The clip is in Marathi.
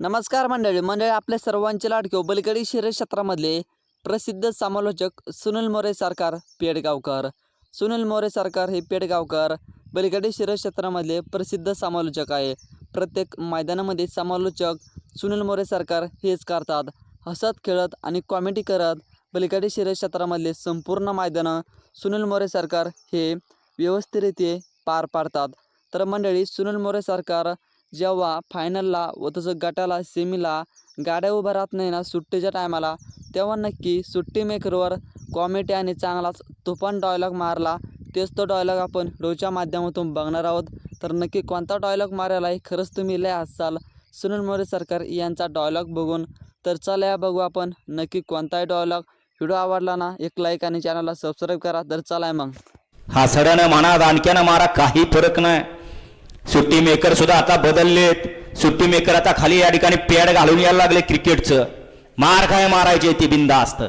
नमस्कार मंडळी मंडळी आपल्या सर्वांचे लाडके बलगडी शरीर क्षेत्रामधले प्रसिद्ध समालोचक सुनील मोरे सरकार पेडगावकर. सुनील मोरे सरकार हे पेडगावकर बलगडी शरीर क्षेत्रामधले प्रसिद्ध समालोचक आहे. प्रत्येक मैदानामध्ये समालोचक सुनील मोरे सरकार हेच करतात. हसत खेळत आणि कॉमेडी करत बलगडी शिरक्षेत्रामधले संपूर्ण मैदानं सुनील मोरे सरकार हे व्यवस्थितरित्या पार पाडतात. तर मंडळी सुनील मोरे सरकार जेव्हा फायनलला व तसं गटाला सेमीला गाड्या उभ्या राहत नाही ना सुट्टीच्या टायमाला तेव्हा नक्की सुट्टी मेकरवर कॉमेडी आणि चांगलाच तुफान डॉयलॉग मारला. तेच तो डॉयलॉग आपण रोजच्या माध्यमातून बघणार आहोत. तर नक्की कोणता डॉयलॉग मारायला आहे? खरंच तुम्ही लय असाल सुनील मोरे सरकार यांचा डॉयलॉग बघून. तर चला या बघू आपण नक्की कोणताही डॉयलॉग व्हिडिओ आवडला ना एक लाईक आणि चॅनलला सबस्क्राईब करा. तर चला मग. हा सड्यानं म्हणा दानक्यानं मारा काही फरक नाही. सुट्टी मेकर सुद्धा आता बदललेत. सुट्टी मेकर आता खाली या ठिकाणी पॅड घालून यायला लागले क्रिकेटचं. मार काय मारायचे ते बिंदा असतं